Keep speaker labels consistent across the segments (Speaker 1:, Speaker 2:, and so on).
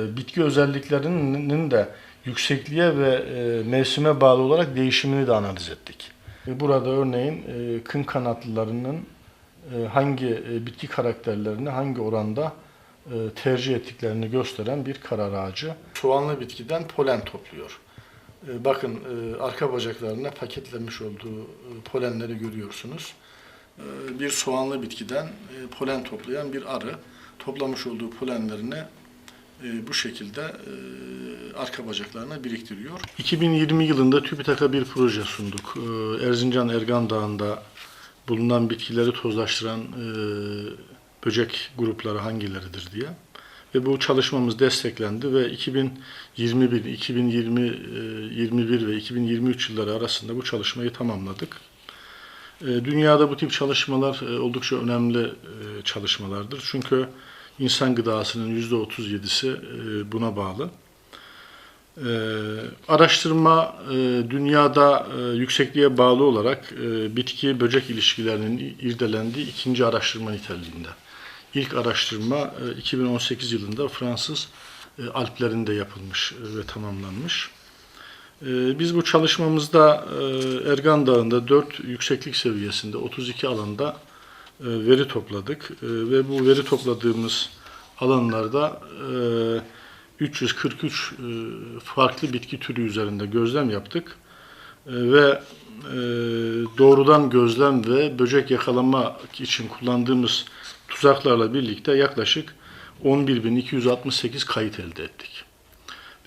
Speaker 1: E, Bitki özelliklerinin de yüksekliğe ve e, mevsime bağlı olarak değişimini de analiz ettik. E, Burada örneğin kın kanatlılarının hangi bitki karakterlerini hangi oranda tercih ettiklerini gösteren bir karar ağacı. Soğanlı bitkiden polen topluyor. Bakın arka bacaklarına paketlenmiş olduğu polenleri görüyorsunuz. Bir soğanlı bitkiden polen toplayan bir arı toplamış olduğu polenlerini e, bu şekilde e, arka bacaklarına biriktiriyor. 2020 yılında TÜBİTAK'a bir proje sunduk. E, Erzincan Ergan Dağı'nda bulunan bitkileri tozlaştıran e, böcek grupları hangileridir diye. Ve bu çalışmamız desteklendi ve 2021, 2020, e, 21 ve 2023 yılları arasında bu çalışmayı tamamladık. E, Dünyada bu tip çalışmalar e, oldukça önemli e, çalışmalardır. Çünkü insan gıdasının %37'si e, buna bağlı. E, Araştırma e, dünyada yüksekliğe bağlı olarak e, bitki böcek ilişkilerinin irdelendiği ikinci araştırma niteliğinde. İlk araştırma e, 2018 yılında Fransız Alplerinde yapılmış ve tamamlanmış. Biz bu çalışmamızda Ergan Dağı'nda 4 yükseklik seviyesinde 32 alanda veri topladık E, ve bu veri topladığımız alanlarda e, 343 e, farklı bitki türü üzerinde gözlem yaptık E, ve e, doğrudan gözlem ve böcek yakalamak için kullandığımız tuzaklarla birlikte yaklaşık 11.268 kayıt elde ettik.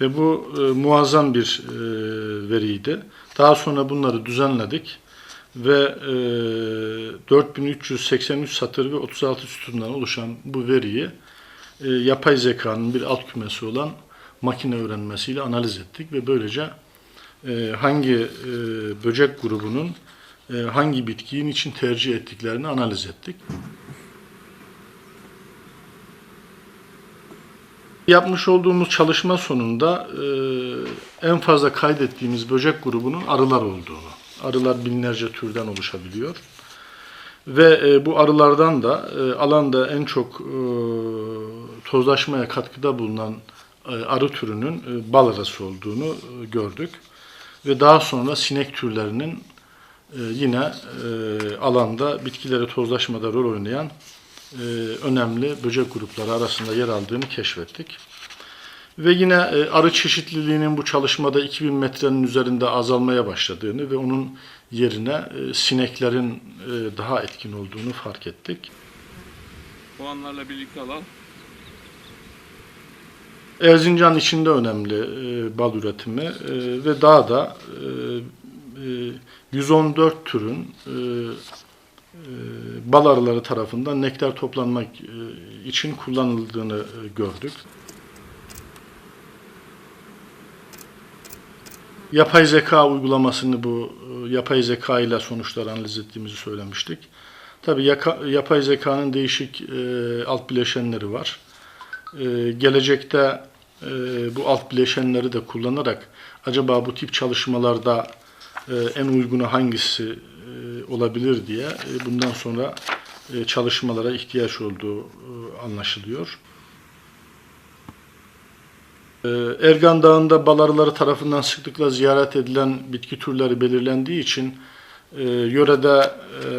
Speaker 1: Ve bu e, muazzam bir e, veriydi. Daha sonra bunları düzenledik ve e, 4383 satır ve 36 sütundan oluşan bu veriyi e, yapay zekanın bir alt kümesi olan makine öğrenmesiyle analiz ettik ve böylece e, hangi e, böcek grubunun e, hangi bitkiyi için tercih ettiklerini analiz ettik. Yapmış olduğumuz çalışma sonunda e, en fazla kaydettiğimiz böcek grubunun arılar olduğunu. Arılar binlerce türden oluşabiliyor. Ve e, bu arılardan da e, alanda en çok e, tozlaşmaya katkıda bulunan e, arı türünün e, bal arısı olduğunu e, gördük. Ve daha sonra sinek türlerinin e, yine e, alanda bitkileri tozlaşmada rol oynayan e, önemli böcek grupları arasında yer aldığını keşfettik. Ve yine e, arı çeşitliliğinin bu çalışmada 2000 metrenin üzerinde azalmaya başladığını ve onun yerine e, sineklerin e, daha etkin olduğunu fark ettik.
Speaker 2: Puanlarla birlikte alan
Speaker 1: Erzincan içinde önemli bal üretimi ve e, e, 114 türün bal arıları tarafından nektar toplanmak için kullanıldığını gördük. Yapay zeka uygulamasını bu e, yapay zeka ile sonuçları analiz ettiğimizi söylemiştik. Yaka- yapay zekanın değişik e, alt bileşenleri var. E, gelecekte e, bu alt bileşenleri de kullanarak acaba bu tip çalışmalarda e, en uygunu hangisi e, olabilir diye e, bundan sonra e, çalışmalara ihtiyaç olduğu e, anlaşılıyor. Ee, Ergan Dağı'nda bal tarafından sıklıkla ziyaret edilen bitki türleri belirlendiği için e, yörede e,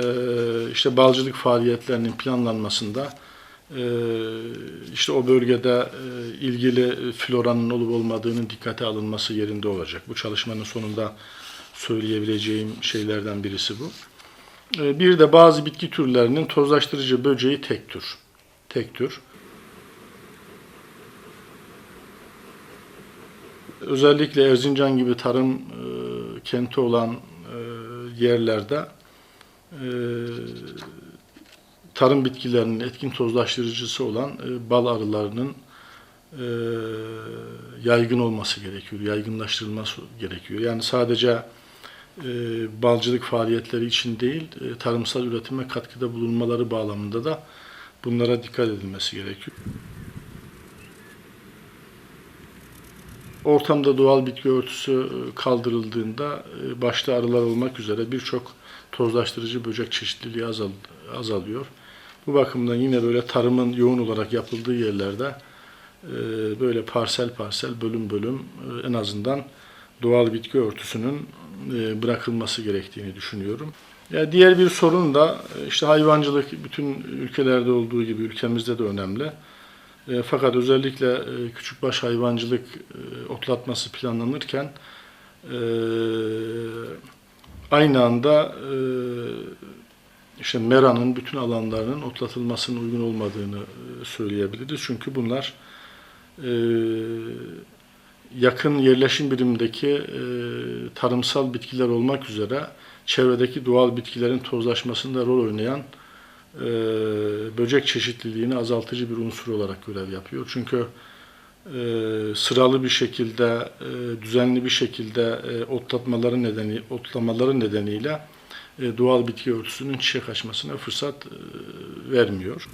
Speaker 1: işte balcılık faaliyetlerinin planlanmasında e, işte o bölgede ilgili floranın olup olmadığının dikkate alınması yerinde olacak. Bu çalışmanın sonunda söyleyebileceğim şeylerden birisi bu. Bir de bazı bitki türlerinin tozlaştırıcı böceği tek tür. Tek tür. Özellikle Erzincan gibi tarım e, kenti olan e, yerlerde e, tarım bitkilerinin etkin tozlaştırıcısı olan e, bal arılarının e, yaygın olması gerekiyor, yaygınlaştırılması gerekiyor. Yani sadece e, balcılık faaliyetleri için değil, e, tarımsal üretime katkıda bulunmaları bağlamında da bunlara dikkat edilmesi gerekiyor. Ortamda doğal bitki örtüsü e, kaldırıldığında e, başta arılar olmak üzere birçok tozlaştırıcı böcek çeşitliliği azal, azalıyor. Bu bakımdan yine böyle tarımın yoğun olarak yapıldığı yerlerde e, böyle parsel parsel, bölüm bölüm en azından doğal bitki örtüsünün bırakılması gerektiğini düşünüyorum. Ya diğer bir sorun da işte hayvancılık bütün ülkelerde olduğu gibi ülkemizde de önemli. E, fakat özellikle e, küçükbaş hayvancılık e, otlatması planlanırken e, aynı anda e, işte meranın bütün alanlarının otlatılmasının uygun olmadığını e, söyleyebiliriz. Çünkü bunlar e, yakın yerleşim birimindeki e, tarımsal bitkiler olmak üzere çevredeki doğal bitkilerin tozlaşmasında rol oynayan e, böcek çeşitliliğini azaltıcı bir unsur olarak görev yapıyor. Çünkü e, sıralı bir şekilde, e, düzenli bir şekilde e, otlatmaları nedeni, otlamaları nedeniyle e, doğal bitki örtüsünün çiçek açmasına fırsat e, vermiyor.